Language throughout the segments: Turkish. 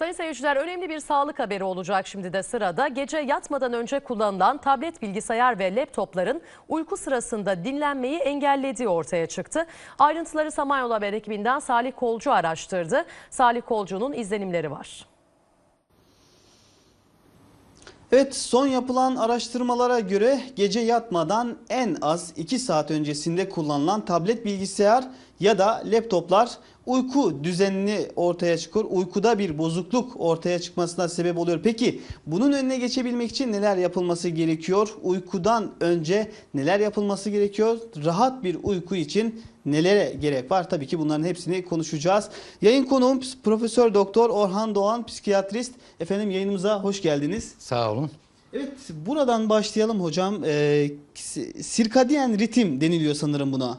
Sayın seyirciler önemli bir sağlık haberi olacak şimdi de sırada. Gece yatmadan önce kullanılan tablet, bilgisayar ve laptopların uyku sırasında dinlenmeyi engellediği ortaya çıktı. Ayrıntıları Samanyolu Haber ekibinden Salih Kolcu araştırdı. Salih Kolcu'nun izlenimleri var. Evet son yapılan araştırmalara göre gece yatmadan en az 2 saat öncesinde kullanılan tablet bilgisayar ya da laptoplar uyku düzenini ortaya çıkıyor. Uykuda bir bozukluk ortaya çıkmasına sebep oluyor. Peki bunun önüne geçebilmek için neler yapılması gerekiyor? Uykudan önce neler yapılması gerekiyor? Rahat bir uyku için nelere gerek var? Tabii ki bunların hepsini konuşacağız. Yayın konuğum Profesör Doktor Orhan Doğan psikiyatrist. Efendim yayınımıza hoş geldiniz. Sağ olun. Evet buradan başlayalım hocam. Ee, sirkadiyen ritim deniliyor sanırım buna.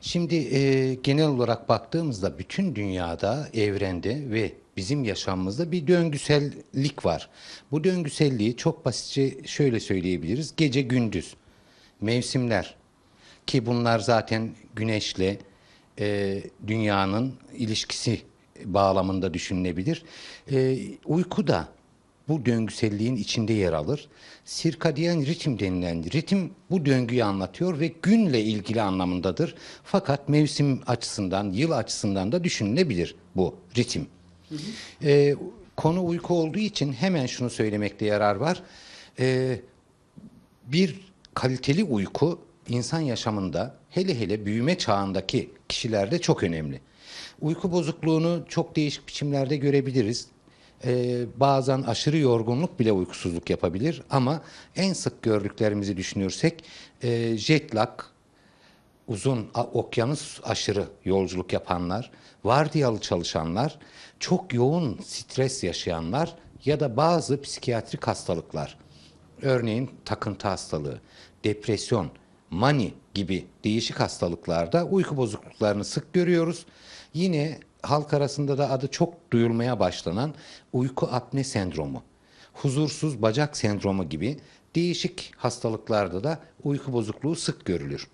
Şimdi e, genel olarak baktığımızda bütün dünyada, evrende ve bizim yaşamımızda bir döngüsellik var. Bu döngüselliği çok basitçe şöyle söyleyebiliriz. Gece gündüz, mevsimler ki bunlar zaten güneşle e, dünyanın ilişkisi bağlamında düşünülebilir. E, uyku da bu döngüselliğin içinde yer alır. Sirkadiyen ritim denilen ritim bu döngüyü anlatıyor ve günle ilgili anlamındadır. Fakat mevsim açısından, yıl açısından da düşünülebilir bu ritim. Hı hı. Ee, konu uyku olduğu için hemen şunu söylemekte yarar var. Ee, bir kaliteli uyku insan yaşamında hele hele büyüme çağındaki kişilerde çok önemli. Uyku bozukluğunu çok değişik biçimlerde görebiliriz e, bazen aşırı yorgunluk bile uykusuzluk yapabilir ama en sık gördüklerimizi düşünürsek e, jet lag, uzun okyanus aşırı yolculuk yapanlar, vardiyalı çalışanlar, çok yoğun stres yaşayanlar ya da bazı psikiyatrik hastalıklar, örneğin takıntı hastalığı, depresyon, mani gibi değişik hastalıklarda uyku bozukluklarını sık görüyoruz. Yine halk arasında da adı çok duyulmaya başlanan uyku apne sendromu, huzursuz bacak sendromu gibi değişik hastalıklarda da uyku bozukluğu sık görülür.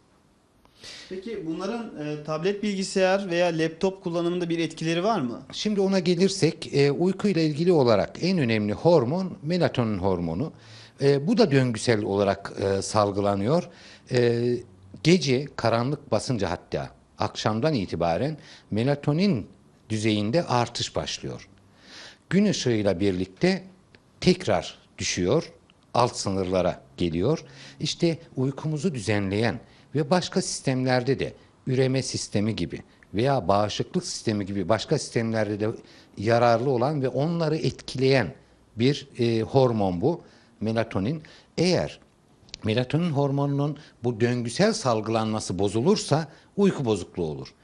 Peki bunların e, tablet bilgisayar veya laptop kullanımında bir etkileri var mı? Şimdi ona gelirsek e, uyku ile ilgili olarak en önemli hormon melatonin hormonu. E, bu da döngüsel olarak e, salgılanıyor. E, gece karanlık basınca hatta akşamdan itibaren melatonin düzeyinde artış başlıyor. Gün ışığıyla birlikte tekrar düşüyor, alt sınırlara geliyor. İşte uykumuzu düzenleyen ve başka sistemlerde de üreme sistemi gibi veya bağışıklık sistemi gibi başka sistemlerde de yararlı olan ve onları etkileyen bir e, hormon bu melatonin. Eğer melatonin hormonunun bu döngüsel salgılanması bozulursa uyku bozukluğu olur.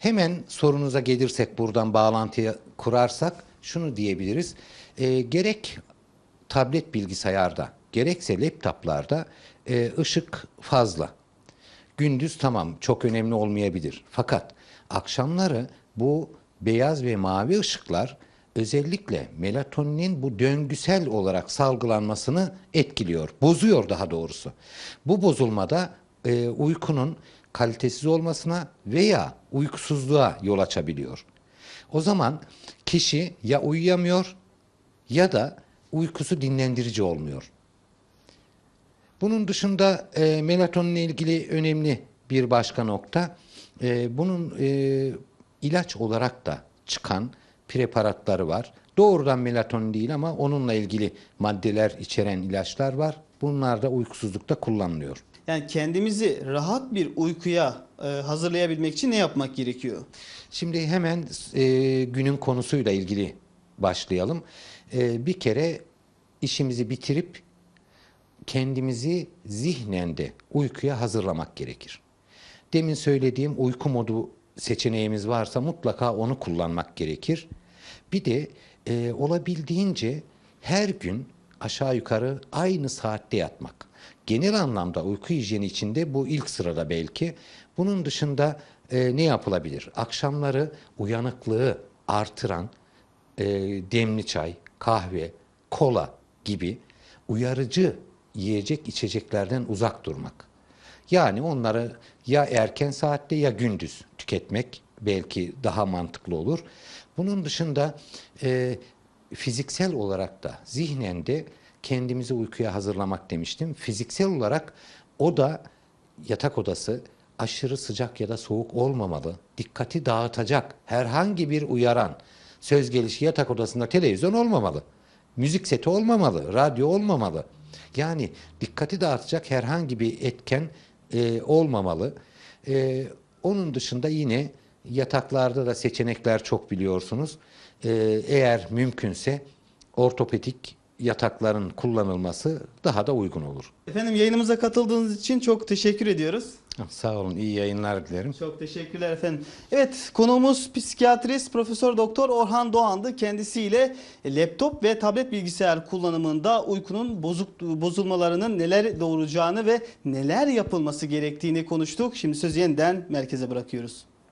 Hemen sorunuza gelirsek buradan bağlantıyı kurarsak şunu diyebiliriz. E, gerek tablet bilgisayarda gerekse laptoplarda e, ışık fazla. Gündüz tamam çok önemli olmayabilir. Fakat akşamları bu beyaz ve mavi ışıklar özellikle melatoninin bu döngüsel olarak salgılanmasını etkiliyor, bozuyor daha doğrusu. Bu bozulmada e, uykunun kalitesiz olmasına veya uykusuzluğa yol açabiliyor. O zaman kişi ya uyuyamıyor ya da uykusu dinlendirici olmuyor. Bunun dışında e, melatoninle ilgili önemli bir başka nokta, e, bunun e, ilaç olarak da çıkan preparatları var. Doğrudan melatonin değil ama onunla ilgili maddeler içeren ilaçlar var. Bunlar da uykusuzlukta kullanılıyor. Yani kendimizi rahat bir uykuya e, hazırlayabilmek için ne yapmak gerekiyor? Şimdi hemen e, günün konusuyla ilgili başlayalım. E, bir kere işimizi bitirip kendimizi zihnen de uykuya hazırlamak gerekir. Demin söylediğim uyku modu seçeneğimiz varsa mutlaka onu kullanmak gerekir. Bir de e, olabildiğince her gün aşağı yukarı aynı saatte yatmak. Genel anlamda uyku hijyeni içinde bu ilk sırada belki. Bunun dışında e, ne yapılabilir? Akşamları uyanıklığı artıran e, demli çay, kahve, kola gibi uyarıcı yiyecek içeceklerden uzak durmak. Yani onları ya erken saatte ya gündüz tüketmek belki daha mantıklı olur. Bunun dışında e, fiziksel olarak da zihnen de kendimizi uykuya hazırlamak demiştim. Fiziksel olarak o da yatak odası aşırı sıcak ya da soğuk olmamalı. Dikkati dağıtacak herhangi bir uyaran söz gelişi yatak odasında televizyon olmamalı. Müzik seti olmamalı, radyo olmamalı. Yani dikkati dağıtacak herhangi bir etken e, olmamalı. E, onun dışında yine yataklarda da seçenekler çok biliyorsunuz. E, eğer mümkünse ortopedik yatakların kullanılması daha da uygun olur. Efendim yayınımıza katıldığınız için çok teşekkür ediyoruz. Sağ olun, iyi yayınlar dilerim. Çok teşekkürler efendim. Evet konuğumuz psikiyatrist Profesör Doktor Orhan Doğan'dı. Kendisiyle laptop ve tablet bilgisayar kullanımında uykunun bozuk bozulmalarının neler doğuracağını ve neler yapılması gerektiğini konuştuk. Şimdi sözü yeniden merkeze bırakıyoruz.